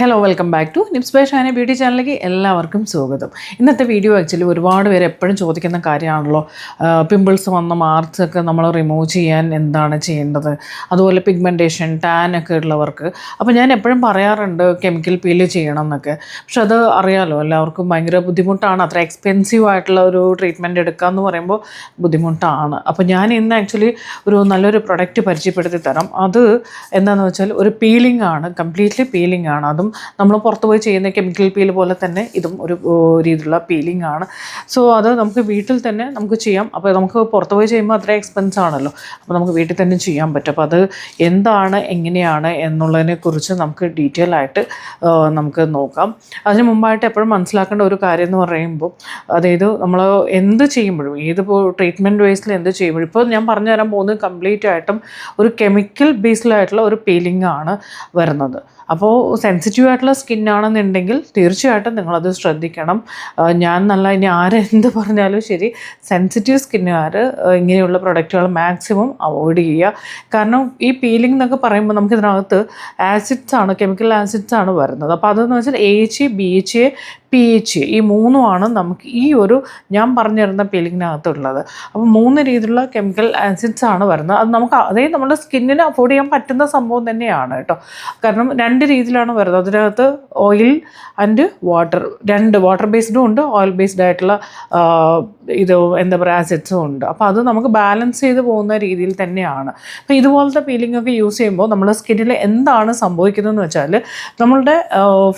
Hello welcome back to tips by Shana beauty ചാനലിലേക്ക് എല്ലാവർക്കും സ്വാഗതം. ഇന്നത്തെ വീഡിയോ ആക്ച്വലി ഒരുപാട് പേര് എപ്പോഴും ചോദിക്കുന്ന കാര്യമാണല്ലോ. പിമ്പിൾസ് വന്ന മാർക്സ് ഒക്കെ നമ്മൾ റിമൂവ് ചെയ്യാൻ എന്താണ് ചെയ്യേണ്ടത്? അതുപോലെ പിഗ്മെന്റേഷൻ ടാൻ ഒക്കെ ഉള്ളവർക്ക്. അപ്പോൾ ഞാൻ എപ്പോഴും പറയാറുണ്ട് കെമിക്കൽ പീൽ ചെയ്യണം എന്നൊക്കെ. പക്ഷെ അത് അറിയാമല്ലോ എല്ലാവർക്കും ഭയങ്കര ബുദ്ധിമുട്ടാണ്. അത്ര എക്സ്പെൻസീവ് ആയിട്ടുള്ള ഒരു ട്രീറ്റ്മെന്റ് എടുക്കുക എന്ന് പറയുമ്പോൾ ബുദ്ധിമുട്ടാണ്. അപ്പോൾ ഞാൻ ഇന്ന് ആക്ച്വലി ഒരു നല്ലൊരു പ്രൊഡക്റ്റ് പരിചയപ്പെടുത്തി തരാം. അത് എന്താണെന്ന് വെച്ചാൽ ഒരു പീലിംഗ് ആണ് കംപ്ലീറ്റ്ലി പീലിംഗ് ആണ്. അതും നമ്മൾ പുറത്ത് പോയി ചെയ്യുന്ന കെമിക്കൽ പീൽ പോലെ തന്നെ ഇതും ഒരു രീതിയിലുള്ള പീലിംഗ് ആണ്. സോ അത് നമുക്ക് വീട്ടിൽ തന്നെ നമുക്ക് ചെയ്യാം. അപ്പോൾ നമുക്ക് പുറത്ത് പോയി ചെയ്യുമ്പോൾ അത്ര എക്സ്പെൻസ് ആണല്ലോ. അപ്പോൾ നമുക്ക് വീട്ടിൽ തന്നെ ചെയ്യാൻ പറ്റും. അപ്പോൾ അത് എന്താണ് എങ്ങനെയാണ് എന്നുള്ളതിനെ കുറിച്ച് നമുക്ക് ഡീറ്റെയിൽ ആയിട്ട് നമുക്ക് നോക്കാം. അതിന് മുമ്പായിട്ട് എപ്പോഴും മനസ്സിലാക്കേണ്ട ഒരു കാര്യം എന്ന് പറയുമ്പോൾ അതായത് നമ്മൾ എന്ത് ചെയ്യുമ്പോഴും ഏതിപ്പോൾ ട്രീറ്റ്മെന്റ് ബേസിൽ എന്ത് ചെയ്യുമ്പോഴും ഇപ്പോൾ ഞാൻ പറഞ്ഞു തരാൻ പോകുന്നത് കംപ്ലീറ്റ് ആയിട്ടും ഒരു കെമിക്കൽ ബേസ്ഡായിട്ടുള്ള ഒരു പീലിംഗ് ആണ് വരുന്നത്. അപ്പോൾ സെൻസിറ്റീവ് ആയിട്ടുള്ള സ്കിൻ ആണെന്നുണ്ടെങ്കിൽ തീർച്ചയായിട്ടും നിങ്ങളത് ശ്രദ്ധിക്കണം. ഞാൻ നല്ല ഇനി ആരെന്ത് പറഞ്ഞാലും ശരി സെൻസിറ്റീവ് സ്കിന്നുകാർ ഇങ്ങനെയുള്ള പ്രൊഡക്റ്റുകൾ മാക്സിമം അവോയ്ഡ് ചെയ്യുക. കാരണം ഈ പീലിംഗ് എന്നൊക്കെ പറയുമ്പോൾ നമുക്ക് ഇതിനകത്ത് ആസിഡ്സ് ആണ് കെമിക്കൽ ആസിഡ്സ് ആണ് വരുന്നത്. അപ്പോൾ അതെന്ന് വെച്ചാൽ A H B H A P H ഈ മൂന്നുമാണ് നമുക്ക് ഈ ഒരു ഞാൻ പറഞ്ഞു തരുന്ന പീലിങ്ങിനകത്തുള്ളത് അപ്പോൾ മൂന്ന് രീതിയിലുള്ള കെമിക്കൽ ആസിഡ്സ് ആണ് വരുന്നത്. അത് നമുക്ക് അതേ നമ്മുടെ സ്കിന്നിന് അഫോർഡ് ചെയ്യാൻ പറ്റുന്ന സംഭവം തന്നെയാണ് കേട്ടോ. കാരണം രീതിയിലാണ് വരുന്നത്. അതിനകത്ത് ഓയിൽ ആൻഡ് വാട്ടർ രണ്ട് വാട്ടർ ബേസ്ഡും ഉണ്ട് ഓയിൽ ബേസ്ഡ് ആയിട്ടുള്ള ഇത് എന്താ പറയുക ആസിഡ്സും ഉണ്ട്. അപ്പോൾ അത് നമുക്ക് ബാലൻസ് ചെയ്ത് പോകുന്ന രീതിയിൽ തന്നെയാണ്. അപ്പോൾ ഇതുപോലത്തെ പീലിംഗ് ഒക്കെ യൂസ് ചെയ്യുമ്പോൾ നമ്മുടെ സ്കിന്നിൽ എന്താണ് സംഭവിക്കുന്നതെന്ന് വെച്ചാൽ നമ്മളുടെ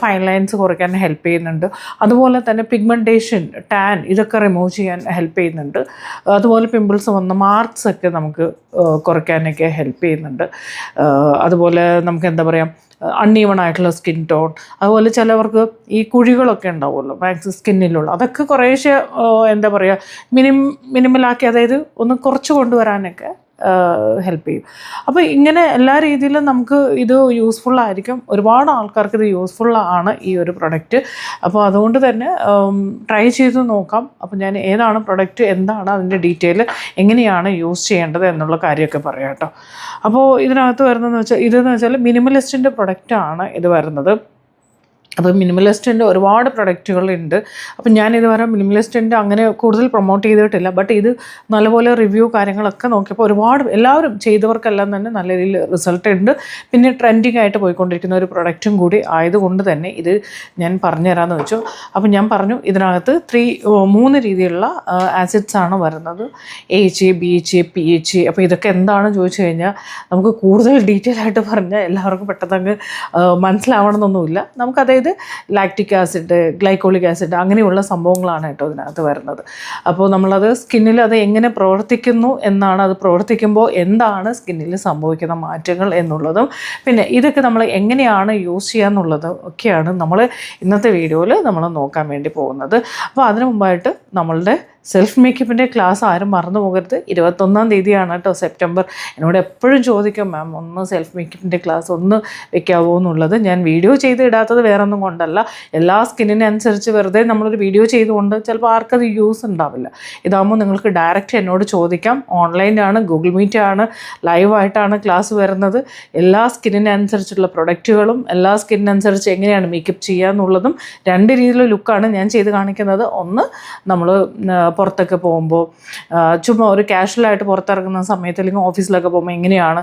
ഫൈൻ ലൈൻസ് കുറയ്ക്കാൻ ഹെൽപ്പ് ചെയ്യുന്നുണ്ട്. അതുപോലെ തന്നെ പിഗ്മെന്റേഷൻ ടാൻ ഇതൊക്കെ റിമൂവ് ചെയ്യാൻ ഹെൽപ്പ് ചെയ്യുന്നുണ്ട്. അതുപോലെ പിമ്പിൾസ് വന്ന മാർക്സ് ഒക്കെ നമുക്ക് കുറയ്ക്കാനൊക്കെ ഹെൽപ്പ് ചെയ്യുന്നുണ്ട്. അതുപോലെ നമുക്ക് എന്താ പറയുക അൺഈവൺ ആയിട്ടുള്ള സ്കിൻ ടോൺ അതുപോലെ ചിലവർക്ക് ഈ കുഴികളൊക്കെ ഉണ്ടാവുമല്ലോ മാക്സ് സ്കിന്നിലുള്ള അതൊക്കെ കുറേശ്ശെ എന്താ പറയുക മിനിം മിനിമലാക്കി അതായത് ഒന്ന് കുറച്ച് കൊണ്ടുവരാനൊക്കെ ഹെൽപ്പ് ചെയ്യും. അപ്പോൾ ഇങ്ങനെ എല്ലാ രീതിയിലും നമുക്ക് ഇത് യൂസ്ഫുൾ ആയിരിക്കും. ഒരുപാട് ആൾക്കാർക്ക് ഇത് യൂസ്ഫുൾ ആണ് ഈ ഒരു പ്രൊഡക്റ്റ് അപ്പോൾ അതുകൊണ്ട് തന്നെ ട്രൈ ചെയ്ത് നോക്കാം. അപ്പോൾ ഞാൻ ഏതാണ് പ്രൊഡക്റ്റ് എന്താണ് അതിന്റെ ഡീറ്റെയിൽ എങ്ങനെയാണ് യൂസ് ചെയ്യേണ്ടത് എന്നുള്ള കാര്യമൊക്കെ പറയാം കേട്ടോ. അപ്പോൾ ഇതിനകത്ത് വരുന്നതെന്ന് വെച്ചാൽ ഇതെന്ന് വെച്ചാൽ മിനിമലിസ്റ്റിന്റെ പ്രൊഡക്റ്റാണ് ഇത് വരുന്നത്. അപ്പോൾ മിനിമലിസ്റ്റിന്റെ ഒരുപാട് പ്രൊഡക്റ്റുകളുണ്ട്. അപ്പം ഞാൻ ഇതുവരെ മിനിമലിസ്റ്റിന്റെ അങ്ങനെ കൂടുതൽ പ്രൊമോട്ട് ചെയ്തിട്ടില്ല. ബട്ട് ഇത് നല്ലപോലെ റിവ്യൂ കാര്യങ്ങളൊക്കെ നോക്കിയപ്പോൾ ഒരുപാട് എല്ലാവരും ചെയ്തവർക്കെല്ലാം തന്നെ നല്ല രീതിയിൽ റിസൾട്ട് ഉണ്ട് പിന്നെ ട്രെൻഡിങ് ആയിട്ട് പോയിക്കൊണ്ടിരിക്കുന്ന ഒരു പ്രൊഡക്റ്റും കൂടി ആയതുകൊണ്ട് തന്നെ ഇത് ഞാൻ പറഞ്ഞു തരാമെന്ന് വെച്ചു. അപ്പം ഞാൻ പറഞ്ഞു ഇതിനകത്ത് ത്രീ മൂന്ന് രീതിയിലുള്ള ആസിഡ്സ് ആണ് വരുന്നത്. A H A B H A P H അപ്പോൾ ഇതൊക്കെ എന്താണ് ചോദിച്ചു കഴിഞ്ഞാൽ നമുക്ക് കൂടുതൽ ഡീറ്റെയിൽ ആയിട്ട് പറഞ്ഞാൽ എല്ലാവർക്കും പെട്ടെന്ന് അങ്ങ് മനസ്സിലാവണമെന്നൊന്നുമില്ല. നമുക്ക് അതായത് ലാക്റ്റിക് ആസിഡ് ഗ്ലൈക്കോളിക് ആസിഡ് അങ്ങനെയുള്ള സംഭവങ്ങളാണ് കേട്ടോ ഇതിനകത്ത് വരുന്നത്. അപ്പോൾ നമ്മളത് സ്കിന്നിൽ അത് എങ്ങനെ പ്രവർത്തിക്കുന്നു എന്നാണ് അത് പ്രവർത്തിക്കുമ്പോൾ എന്താണ് സ്കിന്നിൽ സംഭവിക്കുന്ന മാറ്റങ്ങൾ എന്നുള്ളതും പിന്നെ ഇതൊക്കെ നമ്മൾ എങ്ങനെയാണ് യൂസ് ചെയ്യുക എന്നുള്ളതും ഒക്കെയാണ് നമ്മൾ ഇന്നത്തെ വീഡിയോയിൽ നമ്മൾ നോക്കാൻ വേണ്ടി പോകുന്നത്. അപ്പോൾ അതിനു മുമ്പായിട്ട് നമ്മളുടെ സെൽഫ് മേക്കപ്പിന്റെ ക്ലാസ് ആരും മറന്നു പോകരുത്. ഇരുപത്തൊന്നാം തീയതിയാണ് കേട്ടോ സെപ്റ്റംബർ എന്നോട് എപ്പോഴും ചോദിക്കും മാം ഒന്ന് സെൽഫ് മേക്കപ്പിന്റെ ക്ലാസ് ഒന്ന് വെക്കാവോ എന്നുള്ളത്? ഞാൻ വീഡിയോ ചെയ്ത് ഇടാത്തത് വേറെ ഒന്നും കൊണ്ടല്ല. എല്ലാ സ്കിന്നിനനുസരിച്ച് വെറുതെ നമ്മളൊരു വീഡിയോ ചെയ്തുകൊണ്ട് ചിലപ്പോൾ ആർക്കത് യൂസ് ഉണ്ടാവില്ല. ഇതാകുമ്പോൾ നിങ്ങൾക്ക് ഡയറക്റ്റ് എന്നോട് ചോദിക്കാം. ഓൺലൈനാണ് ഗൂഗിൾ മീറ്റ് ആണ് ലൈവായിട്ടാണ് ക്ലാസ് വരുന്നത്. എല്ലാ സ്കിന്നിനനുസരിച്ചുള്ള പ്രൊഡക്റ്റുകളും എല്ലാ സ്കിന്നിനനുസരിച്ച് എങ്ങനെയാണ് മേക്കപ്പ് ചെയ്യുക എന്നുള്ളതും രണ്ട് രീതിയിലുള്ള ലുക്കാണ് ഞാൻ ചെയ്ത് കാണിക്കുന്നത്. ഒന്ന് നമ്മൾ പുറത്തൊക്കെ പോകുമ്പോൾ ചുമ്മാ ഒരു കാഷ്വലായിട്ട് പുറത്തിറങ്ങുന്ന സമയത്ത് അല്ലെങ്കിൽ ഓഫീസിലൊക്കെ പോകുമ്പോൾ എങ്ങനെയാണ്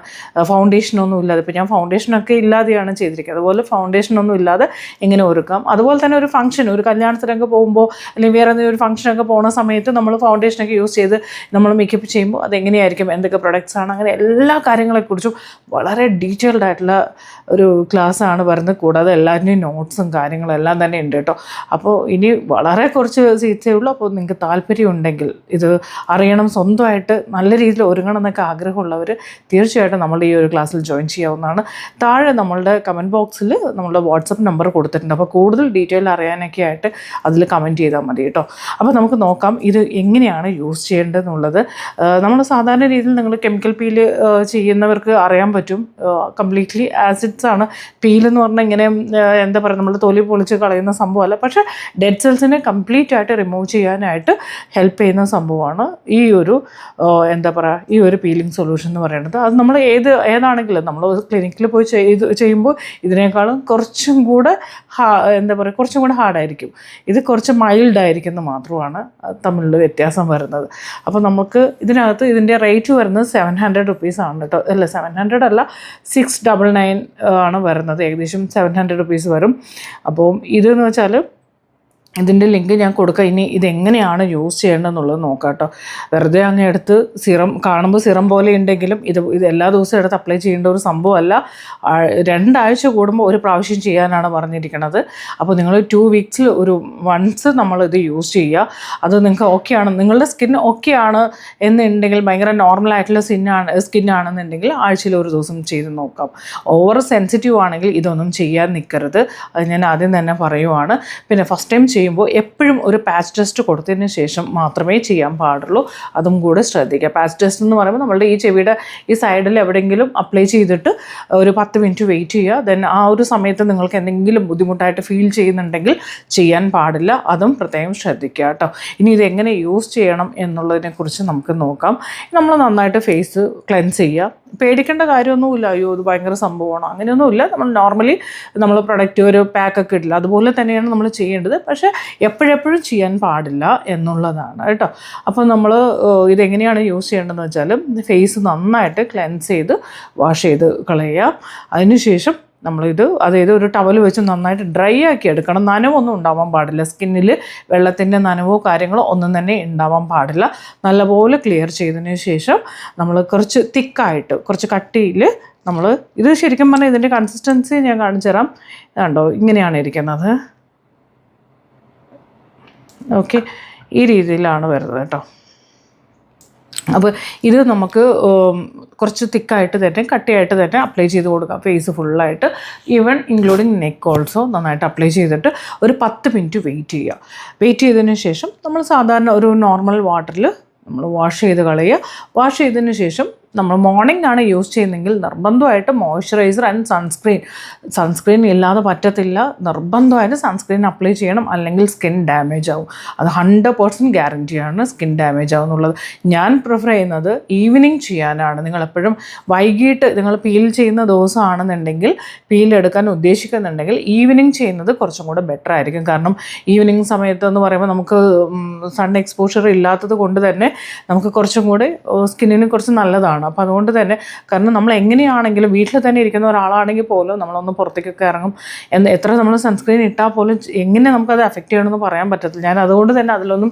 ഫൗണ്ടേഷനൊന്നും ഇല്ലാതെ ഇപ്പോൾ ഞാൻ ഫൗണ്ടേഷനൊക്കെ ഇല്ലാതെയാണ് ചെയ്തിരിക്കുന്നത്. അതുപോലെ ഫൗണ്ടേഷനൊന്നും ഇല്ലാതെ എങ്ങനെ ഒരുക്കാം? അതുപോലെ തന്നെ ഒരു ഫംഗ്ഷൻ ഒരു കല്യാണത്തിനൊക്കെ പോകുമ്പോൾ അല്ലെങ്കിൽ വേറെ എന്തെങ്കിലും ഒരു ഫംഗ്ഷനൊക്കെ പോകുന്ന സമയത്ത് നമ്മൾ ഫൗണ്ടേഷനൊക്കെ യൂസ് ചെയ്ത് നമ്മൾ മേക്കപ്പ് ചെയ്യുമ്പോൾ അതെങ്ങനെയായിരിക്കും എന്തൊക്കെ പ്രൊഡക്ട്സ് ആണ്? അങ്ങനെ എല്ലാ കാര്യങ്ങളെക്കുറിച്ചും വളരെ ഡീറ്റെയിൽഡ് ആയിട്ടുള്ള ഒരു ക്ലാസ് ആണ് വരുന്നത്. കൂടാതെ എല്ലാവരുടെയും നോട്ട്സും കാര്യങ്ങളും എല്ലാം തന്നെ ഉണ്ട് കേട്ടോ. അപ്പോൾ ഇനി വളരെ കുറച്ച് സീറ്റ്സേ ഉള്ളൂ. അപ്പോൾ നിങ്ങൾക്ക് താല്പര്യം ഉണ്ടെങ്കിൽ ഇത് അറിയണം സ്വന്തമായിട്ട് നല്ല രീതിയിൽ ഒരുങ്ങണം എന്നൊക്കെ ആഗ്രഹമുള്ളവർ തീർച്ചയായിട്ടും നമ്മൾ ഈ ഒരു ക്ലാസ്സിൽ ജോയിൻ ചെയ്യാവുന്നതാണ്. താഴെ നമ്മളുടെ കമന്റ് ബോക്സിൽ നമ്മളുടെ വാട്സപ്പ് നമ്പർ കൊടുത്തിട്ടുണ്ട്. അപ്പോൾ കൂടുതൽ ഡീറ്റെയിൽ അറിയാനൊക്കെ ആയിട്ട് അതിൽ കമന്റ് ചെയ്താൽ മതി കേട്ടോ. അപ്പോൾ നമുക്ക് നോക്കാം ഇത് എങ്ങനെയാണ് യൂസ് ചെയ്യേണ്ടതെന്നുള്ളത്. നമ്മൾ സാധാരണ രീതിയിൽ നിങ്ങൾ കെമിക്കൽ പീൽ ചെയ്യുന്നവർക്ക് അറിയാൻ പറ്റും. കംപ്ലീറ്റ്ലി ആസിഡ്സ് ആണ്. പീലെന്ന് പറഞ്ഞാൽ ഇങ്ങനെ എന്താ പറയുക നമ്മൾ തൊലി പൊളിച്ച് കളയുന്ന സംഭവമല്ല. പക്ഷേ ഡെഡ് സെൽസിനെ കംപ്ലീറ്റ് ആയിട്ട് റിമൂവ് ചെയ്യാനായിട്ട് ഹെൽപ്പ് ചെയ്യുന്ന സംഭവമാണ്. ഈ ഒരു എന്താ പറയുക ഈ ഒരു പീലിംഗ് സൊല്യൂഷൻ എന്ന് പറയുന്നത്. അത് നമ്മൾ ഏത് ഏതാണെങ്കിലും നമ്മൾ ക്ലിനിക്കിൽ പോയി ചെയ്ത് ചെയ്യുമ്പോൾ ഇതിനേക്കാളും കുറച്ചും കൂടെ എന്താ പറയുക കുറച്ചും കൂടെ ഹാർഡായിരിക്കും ഇത് കുറച്ച് മൈൽഡ് ആയിരിക്കുന്ന മാത്രമാണ് തമ്മിലുള്ള വ്യത്യാസം വരുന്നത്. അപ്പോൾ നമുക്ക് ഇതിനകത്ത് ഇതിന്റെ റേറ്റ് വരുന്നത് സെവൻ ഹൺഡ്രഡ് റുപ്പീസ് ആണ് കേട്ടോ. അല്ല സെവൻ ഹൺഡ്രഡ് അല്ല സിക്സ് ഡബിൾ നയൻ ആണ് വരുന്നത്. ഏകദേശം സെവൻ ഹൺഡ്രഡ് റുപ്പീസ് വരും. അപ്പോൾ ഇതെന്ന് വെച്ചാൽ ഇതിന്റെ ലിങ്ക് ഞാൻ കൊടുക്കാം. ഇനി ഇതെങ്ങനെയാണ് യൂസ് ചെയ്യേണ്ടതെന്നുള്ളത് നോക്കാം കേട്ടോ. വെറുതെ അങ്ങ് എടുത്ത് സിറം കാണുമ്പോൾ സിറം പോലെ ഉണ്ടെങ്കിലും ഇത് ഇത് എല്ലാ ദിവസവും എടുത്ത് അപ്ലൈ ചെയ്യേണ്ട ഒരു സംഭവമല്ല. രണ്ടാഴ്ച കൂടുമ്പോൾ ഒരു പ്രാവശ്യം ചെയ്യാനാണ് പറഞ്ഞിരിക്കുന്നത് അപ്പോൾ നിങ്ങൾ ടു വീക്സിൽ ഒരു വൺസ് നമ്മളിത് യൂസ് ചെയ്യുക. അത് നിങ്ങൾക്ക് ഓക്കെ ആണ്. നിങ്ങളുടെ സ്കിൻ ഓക്കെ ആണ് എന്നുണ്ടെങ്കിൽ ഭയങ്കര നോർമൽ ആയിട്ടുള്ള സ്കിന്നാണ് സ്കിന്നാണെന്നുണ്ടെങ്കിൽ ആഴ്ചയിൽ ഒരു ദിവസം ചെയ്ത് നോക്കാം. ഓവർ സെൻസിറ്റീവ് ആണെങ്കിൽ ഇതൊന്നും ചെയ്യാൻ നിൽക്കരുത്. അത് ഞാൻ ആദ്യം തന്നെ പറയുവാണ്. പിന്നെ ഫസ്റ്റ് ടൈം ചെയ്യുമ്പോൾ എപ്പോഴും ഒരു പാച്ച് ടെസ്റ്റ് കൊടുത്തതിന് ശേഷം മാത്രമേ ചെയ്യാൻ പാടുള്ളൂ. അതും കൂടെ ശ്രദ്ധിക്കുക. പാച്ച് ടെസ്റ്റ് എന്ന് പറയുമ്പോൾ നമ്മളുടെ ഈ ചെവിയുടെ ഈ സൈഡിൽ എവിടെയെങ്കിലും അപ്ലൈ ചെയ്തിട്ട് ഒരു പത്ത് മിനിറ്റ് വെയിറ്റ് ചെയ്യുക. ദെൻ ആ ഒരു സമയത്ത് നിങ്ങൾക്ക് എന്തെങ്കിലും ബുദ്ധിമുട്ടായിട്ട് ഫീൽ ചെയ്യുന്നുണ്ടെങ്കിൽ ചെയ്യാൻ പാടില്ല. അതും പ്രത്യേകം ശ്രദ്ധിക്കുക കേട്ടോ. ഇനി ഇതെങ്ങനെ യൂസ് ചെയ്യണം എന്നുള്ളതിനെക്കുറിച്ച് നമുക്ക് നോക്കാം. നമ്മൾ നന്നായിട്ട് ഫേസ് ക്ലെൻസ് ചെയ്യുക. പേടിക്കേണ്ട കാര്യമൊന്നുമില്ല. അയ്യോ ഇത് ഭയങ്കര സംഭവമാണോ? അങ്ങനെയൊന്നുമില്ല. നമ്മൾ നോർമലി നമ്മൾ പ്രൊഡക്റ്റ് ഒരു പാക്കൊക്കെ ഇടില്ല. അതുപോലെ തന്നെയാണ് നമ്മൾ ചെയ്യേണ്ടത്. പക്ഷേ എപ്പോഴെപ്പോഴും ചെയ്യാൻ പാടില്ല എന്നുള്ളതാണ് കേട്ടോ. അപ്പോൾ നമ്മൾ ഇതെങ്ങനെയാണ് യൂസ് ചെയ്യേണ്ടതെന്ന് വെച്ചാൽ ഫേസ് നന്നായിട്ട് ക്ലെൻസ് ചെയ്ത് വാഷ് ചെയ്ത് കളയുക. അതിനുശേഷം നമ്മളിത് അതായത് ഒരു ടവൽ വെച്ച് നന്നായിട്ട് ഡ്രൈ ആക്കി എടുക്കണം. നനവൊന്നും ഉണ്ടാവാൻ പാടില്ല. സ്കിന്നിൽ വെള്ളത്തിന്റെ നനവോ കാര്യങ്ങളോ ഒന്നും തന്നെ ഉണ്ടാവാൻ പാടില്ല. നല്ലപോലെ ക്ലിയർ ചെയ്തതിന് ശേഷം നമ്മൾ കുറച്ച് തിക്കായിട്ട് കുറച്ച് കട്ടിയിൽ നമ്മൾ ഇത് ശരിക്കും പറഞ്ഞാൽ ഇതിന്റെ കൺസിസ്റ്റൻസി ഞാൻ കാണിച്ചു തരാം കണ്ടോ ഇങ്ങനെയാണ് ഇരിക്കുന്നത്. ഓക്കെ. ഈ രീതിയിലാണ് വരുന്നത് കേട്ടോ. അപ്പോൾ ഇത് നമുക്ക് കുറച്ച് തിക്കായിട്ട് തന്നെ കട്ടിയായിട്ട് തന്നെ അപ്ലൈ ചെയ്ത് കൊടുക്കാം. ഫേസ് ഫുള്ളായിട്ട് ഈവൻ ഇൻക്ലൂഡിങ് നെക്ക് ഓൾസോ നന്നായിട്ട് അപ്ലൈ ചെയ്തിട്ട് ഒരു പത്ത് മിനിറ്റ് വെയിറ്റ് ചെയ്യുക. വെയിറ്റ് ചെയ്തതിന് ശേഷം നമ്മൾ സാധാരണ ഒരു നോർമൽ വാട്ടറിൽ നമ്മൾ വാഷ് ചെയ്ത് കളയുക. വാഷ് ചെയ്തതിന് ശേഷം നമ്മൾ മോർണിംഗ് ആണ് യൂസ് ചെയ്യുന്നതെങ്കിൽ നിർബന്ധമായിട്ട് മോയ്സ്ചറൈസർ ആൻഡ് സൺസ്ക്രീൻ സൺസ്ക്രീൻ ഇല്ലാതെ പറ്റത്തില്ല. നിർബന്ധമായിട്ട് സൺസ്ക്രീൻ അപ്ലൈ ചെയ്യണം. അല്ലെങ്കിൽ സ്കിൻ ഡാമേജ് ആവും. അത് ഹൺഡ്രഡ് പേഴ്സന്റ് ഗ്യാരന്റിയാണ് സ്കിൻ ഡാമേജ് ആവും എന്നുള്ളത് ഞാൻ പ്രിഫർ ചെയ്യുന്നത് ഈവനിങ് ചെയ്യാനാണ്. നിങ്ങളെപ്പോഴും വൈകിട്ട് നിങ്ങൾ പീൽ ചെയ്യുന്ന ദിവസമാണെന്നുണ്ടെങ്കിൽ പീൽ എടുക്കാൻ ഉദ്ദേശിക്കുന്നുണ്ടെങ്കിൽ ഈവനിങ് ചെയ്യുന്നത് കുറച്ചും കൂടെ ബെറ്റർ ആയിരിക്കും. കാരണം ഈവനിങ് സമയത്ത് എന്ന് പറയുമ്പോൾ നമുക്ക് സൺ എക്സ്പോഷർ ഇല്ലാത്തത് കൊണ്ട് തന്നെ നമുക്ക് കുറച്ചും കൂടെ സ്കിന്നിന് കുറച്ച് നല്ലതാണ്. അപ്പോൾ അതുകൊണ്ട് തന്നെ കാരണം നമ്മൾ എങ്ങനെയാണെങ്കിലും വീട്ടിൽ തന്നെ ഇരിക്കുന്ന ഒരാളാണെങ്കിൽ പോലും നമ്മളൊന്ന് പുറത്തേക്കൊക്കെ ഇറങ്ങും. എന്ന് എത്ര നമ്മൾ സൺസ്ക്രീൻ ഇട്ടാൽ പോലും എങ്ങനെ നമുക്കത് അഫക്റ്റ് ചെയ്യണമെന്ന് പറയാൻ പറ്റത്തില്ല. ഞാൻ അതുകൊണ്ട് തന്നെ അതിലൊന്നും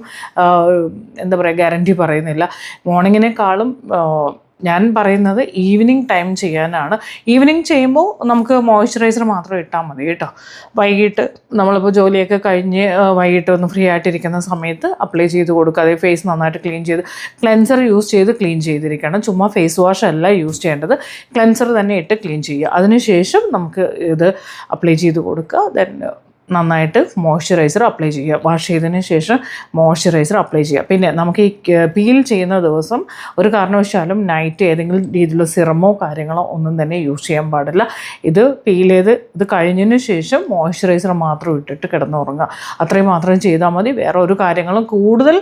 എന്താ പറയുക ഗ്യാരണ്ടി പറയുന്നില്ല. മോർണിങ്ങിനേക്കാളും ഞാൻ പറയുന്നത് ഈവനിങ് ടൈം ചെയ്യാനാണ്. ഈവനിങ് ചെയ്യുമ്പോൾ നമുക്ക് മോയ്സ്ചറൈസർ മാത്രം ഇട്ടാൽ മതി കേട്ടോ. വൈകിട്ട് നമ്മളിപ്പോൾ ജോലിയൊക്കെ കഴിഞ്ഞ് വൈകിട്ട് ഒന്ന് ഫ്രീ ആയിട്ടിരിക്കുന്ന സമയത്ത് അപ്ലൈ ചെയ്ത് കൊടുക്കുക. അതേ ഫേസ് നന്നായിട്ട് ക്ലീൻ ചെയ്ത് ക്ലെൻസർ യൂസ് ചെയ്ത് ക്ലീൻ ചെയ്തിരിക്കണം. ചുമ്മാ ഫേസ് വാഷ് അല്ല യൂസ് ചെയ്യേണ്ടത്. ക്ലെൻസർ തന്നെ ഇട്ട് ക്ലീൻ ചെയ്യുക. അതിനുശേഷം നമുക്ക് ഇത് അപ്ലൈ ചെയ്ത് കൊടുക്കുക. ദെൻ നന്നായിട്ട് മോയ്സ്ചറൈസർ അപ്ലൈ ചെയ്യുക. വാഷ് ചെയ്തതിന് ശേഷം മോയ്സ്ചറൈസർ അപ്ലൈ ചെയ്യുക. പിന്നെ നമുക്ക് ഈ പീൽ ചെയ്യുന്ന ദിവസം ഒരു കാരണവശാലും നൈറ്റ് ഏതെങ്കിലും രീതിയിലുള്ള സിറമോ കാര്യങ്ങളോ ഒന്നും തന്നെ യൂസ് ചെയ്യാൻ പാടില്ല. ഇത് പീൽ ചെയ്ത് ഇത് കഴിഞ്ഞതിന് ശേഷം മോയ്സ്ചറൈസർ മാത്രം ഇട്ടിട്ട് കിടന്നുറങ്ങുക. അത്രയും മാത്രം ചെയ്താൽ മതി. വേറെ ഒരു കാര്യങ്ങളും കൂടുതൽ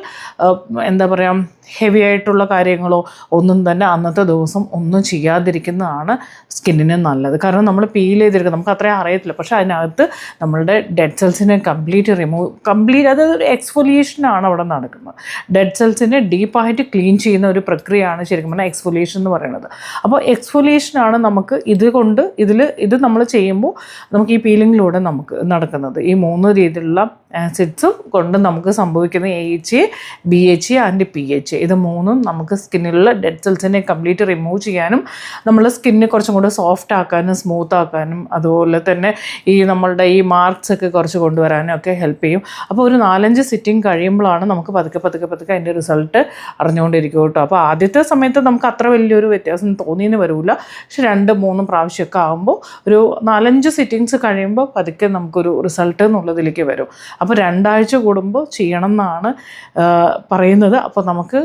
എന്താ പറയുക ഹെവി ആയിട്ടുള്ള കാര്യങ്ങളോ ഒന്നും തന്നെ അന്നത്തെ ദിവസം ഒന്നും ചെയ്യാതിരിക്കുന്നതാണ് സ്കിന്നിന് നല്ലത്. കാരണം നമ്മൾ പീൽ ചെയ്തിരിക്കുക നമുക്ക് അത്രയും അറിയത്തില്ല. പക്ഷേ അതിനകത്ത് നമ്മളുടെ ഡെഡ് സെൽസിനെ കംപ്ലീറ്റ് റിമൂവ് കംപ്ലീറ്റ് അതായത് ഒരു എക്സ്ഫൊലിയേഷനാണ് അവിടെ നടക്കുന്നത്. ഡെഡ് സെൽസിനെ ഡീപ്പായിട്ട് ക്ലീൻ ചെയ്യുന്ന ഒരു പ്രക്രിയയാണ് ശരിക്കും പറഞ്ഞാൽ എക്സ്ഫൊലിയേഷൻ എന്ന് പറയുന്നത്. അപ്പോൾ എക്സ്ഫൊലിയേഷനാണ് നമുക്ക് ഇതുകൊണ്ട് ഇതിൽ ഇത് നമ്മൾ ചെയ്യുമ്പോൾ നമുക്ക് ഈ പീലിങ്ങിലൂടെ നമുക്ക് നടക്കുന്നത്. ഈ മൂന്ന് രീതിയിലുള്ള ആസിഡ്സും കൊണ്ട് നമുക്ക് സംഭവിക്കുന്ന A H A B H A and P H A ഇത് മൂന്നും നമുക്ക് സ്കിന്നിലുള്ള ഡെഡ് സെൽസിനെ കംപ്ലീറ്റ് റിമൂവ് ചെയ്യാനും നമ്മളെ സ്കിന്നിനെ കുറച്ചും കൂടെ സോഫ്റ്റ് ആക്കാനും സ്മൂത്ത് ആക്കാനും അതുപോലെ തന്നെ ഈ നമ്മളുടെ ഈ മാർക്സ് ഒക്കെ കുറച്ച് കൊണ്ടുവരാനും ഒക്കെ ഹെൽപ്പ് ചെയ്യും. അപ്പോൾ ഒരു നാലഞ്ച് സിറ്റിംഗ് കഴിയുമ്പോഴാണ് നമുക്ക് പതുക്കെ പതുക്കെ പതുക്കെ അതിന്റെ റിസൾട്ട് അറിഞ്ഞുകൊണ്ടിരിക്കും കേട്ടോ. അപ്പോൾ ആദ്യത്തെ സമയത്ത് നമുക്ക് അത്ര വലിയൊരു വ്യത്യാസം തോന്നിയെന്ന് വരില്ല പക്ഷെ രണ്ട് മൂന്ന് പ്രാവശ്യമൊക്കെ ആകുമ്പോൾ ഒരു നാലഞ്ച് സിറ്റിങ്സ് കഴിയുമ്പോൾ പതുക്കെ നമുക്കൊരു റിസൾട്ട് എന്നുള്ളതിലേക്ക് വരും. അപ്പോൾ രണ്ടാഴ്ച കൂടുമ്പോൾ ചെയ്യണം എന്നാണ് പറയുന്നത്. അപ്പോൾ നമുക്ക്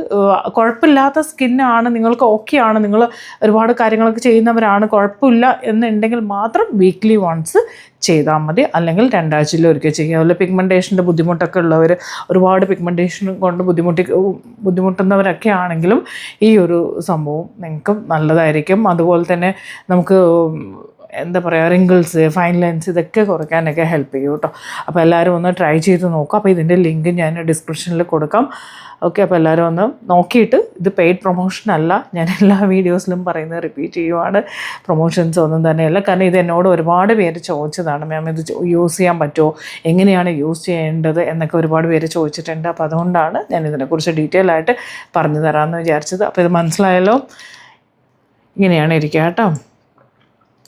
കുഴപ്പമില്ലാത്ത സ്കിന്നാണ് നിങ്ങൾക്ക് ഓക്കെ ആണ് നിങ്ങൾ ഒരുപാട് കാര്യങ്ങളൊക്കെ ചെയ്യുന്നവരാണ് കുഴപ്പമില്ല എന്നുണ്ടെങ്കിൽ മാത്രം വീക്ക്ലി വൺസ് ചെയ്താൽ മതി. അല്ലെങ്കിൽ രണ്ടാഴ്ചയിൽ ഒരിക്കൽ ചെയ്യുക അതുപോലെ പിഗ്മെന്റേഷന്റെ ബുദ്ധിമുട്ടൊക്കെ ഉള്ളവർ ഒരുപാട് പിഗ്മെന്റേഷൻ കൊണ്ട് ബുദ്ധിമുട്ടി ബുദ്ധിമുട്ടുന്നവരൊക്കെ ആണെങ്കിലും ഈ ഒരു സംഭവം നിങ്ങൾക്ക് നല്ലതായിരിക്കും. അതുപോലെ തന്നെ നമുക്ക് എന്താ പറയുക റിങ്കിൾസ് ഫൈൻ ലൈൻസ് ഇതൊക്കെ കുറയ്ക്കാനൊക്കെ ഹെൽപ്പ് ചെയ്യും കേട്ടോ. അപ്പോൾ എല്ലാവരും ഒന്ന് ട്രൈ ചെയ്ത് നോക്കുക അപ്പോൾ ഇതിന്റെ ലിങ്ക് ഞാൻ ഡിസ്ക്രിപ്ഷനിൽ കൊടുക്കാം. ഓക്കെ അപ്പോൾ എല്ലാവരും ഒന്ന് നോക്കിയിട്ട് ഇത് പെയ്ഡ് പ്രൊമോഷൻ അല്ല. ഞാൻ എല്ലാ വീഡിയോസിലും പറയുന്നത് റിപ്പീറ്റ് ചെയ്യുവാണ്. പ്രൊമോഷൻസ് ഒന്നും തന്നെയല്ല. കാരണം ഇത് എന്നോട് ഒരുപാട് പേര് ചോദിച്ചതാണ്. മാം ഇത് യൂസ് ചെയ്യാൻ പറ്റുമോ? എങ്ങനെയാണ് യൂസ് ചെയ്യേണ്ടത്? എന്നൊക്കെ ഒരുപാട് പേര് ചോദിച്ചിട്ടുണ്ട്. അപ്പോൾ അതുകൊണ്ടാണ് ഞാൻ ഇതിനെക്കുറിച്ച് ഡീറ്റെയിൽ ആയിട്ട് പറഞ്ഞു തരാമെന്ന് വിചാരിച്ചത്. അപ്പോൾ ഇത് മനസ്സിലായല്ലോ? ഇങ്ങനെയാണ് ഇരിക്കുക കേട്ടോ.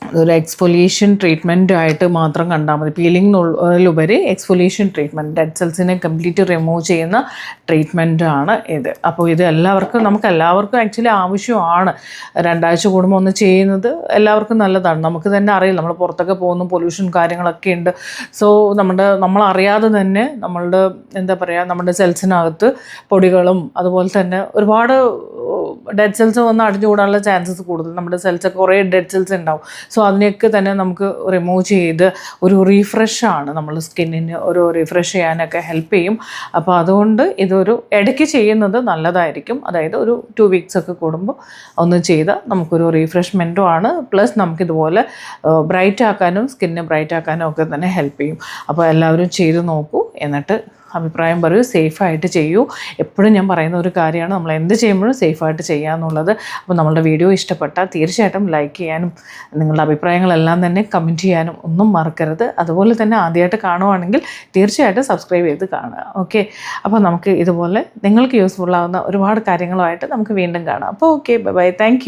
അതൊരു എക്സ്ഫൊലിയേഷൻ ട്രീറ്റ്മെന്റ് ആയിട്ട് മാത്രം കണ്ടാൽ മതി. പീലിംഗ് പീലിംഗിനുള്ളിലുപരി എക്സ്ഫൊലിയേഷൻ ട്രീറ്റ്മെന്റ് ഡെഡ് സെൽസിനെ കംപ്ലീറ്റ് റിമൂവ് ചെയ്യുന്ന ട്രീറ്റ്മെന്റ് ആണ് ഇത്. അപ്പോൾ ഇത് എല്ലാവർക്കും നമുക്ക് എല്ലാവർക്കും ആക്ച്വലി ആവശ്യമാണ് രണ്ടാഴ്ച കൂടുമ്പോൾ ഒന്ന് ചെയ്യുന്നത്. എല്ലാവർക്കും നല്ലതാണ്. നമുക്ക് തന്നെ അറിയില്ല. നമ്മൾ പുറത്തൊക്കെ പോകുന്നു പൊല്യൂഷൻ കാര്യങ്ങളൊക്കെ ഉണ്ട്. സോ നമ്മുടെ നമ്മളറിയാതെ തന്നെ നമ്മളുടെ എന്താ പറയുക നമ്മുടെ സെൽസിനകത്ത് പൊടികളും അതുപോലെ തന്നെ ഒരുപാട് ഡെഡ് സെൽസ് വന്ന് അടിഞ്ഞുകൂടാനുള്ള ചാൻസസ് കൂടുതൽ. നമ്മുടെ സെൽസ് കുറേ ഡെഡ് സെൽസ് ഉണ്ടാവും. സോ അതിനെയൊക്കെ തന്നെ നമുക്ക് റിമൂവ് ചെയ്ത് ഒരു റീഫ്രഷ് ആണ് നമ്മൾ സ്കിന്നിന് ഒരു റീഫ്രഷ് ചെയ്യാനൊക്കെ ഹെൽപ്പ് ചെയ്യും. അപ്പോൾ അതുകൊണ്ട് ഇതൊരു ഇടയ്ക്ക് ചെയ്യുന്നത് നല്ലതായിരിക്കും. അതായത് ഒരു ടു വീക്സ് ഒക്കെ കൂടുമ്പോൾ ഒന്ന് ചെയ്താൽ നമുക്കൊരു റീഫ്രഷ്മെന്റും ആണ്. പ്ലസ് നമുക്കിതുപോലെ ബ്രൈറ്റ് ആക്കാനും സ്കിന്നെ ബ്രൈറ്റ് ആക്കാനും ഒക്കെ തന്നെ ഹെൽപ്പ് ചെയ്യും. അപ്പോൾ എല്ലാവരും ചെയ്ത് നോക്കൂ. എന്നിട്ട് അഭിപ്രായം പറയൂ സേഫായിട്ട് ചെയ്യൂ. എപ്പോഴും ഞാൻ പറയുന്ന ഒരു കാര്യമാണ് നമ്മൾ എന്ത് ചെയ്യുമ്പോഴും സേഫായിട്ട് ചെയ്യുക എന്നുള്ളത്. അപ്പോൾ നമ്മളുടെ വീഡിയോ ഇഷ്ടപ്പെട്ടാൽ തീർച്ചയായിട്ടും ലൈക്ക് ചെയ്യാനും നിങ്ങളുടെ അഭിപ്രായങ്ങളെല്ലാം തന്നെ കമന്റ് ചെയ്യാനും ഒന്നും മറക്കരുത്. അതുപോലെ തന്നെ ആദ്യമായിട്ട് കാണുവാണെങ്കിൽ തീർച്ചയായിട്ടും സബ്സ്ക്രൈബ് ചെയ്ത് കാണുക. ഓക്കെ അപ്പോൾ നമുക്ക് ഇതുപോലെ നിങ്ങൾക്ക് യൂസ്ഫുൾ ആവുന്ന ഒരുപാട് കാര്യങ്ങളുമായിട്ട് നമുക്ക് വീണ്ടും കാണാം. അപ്പോൾ ഓക്കെ ബൈ താങ്ക്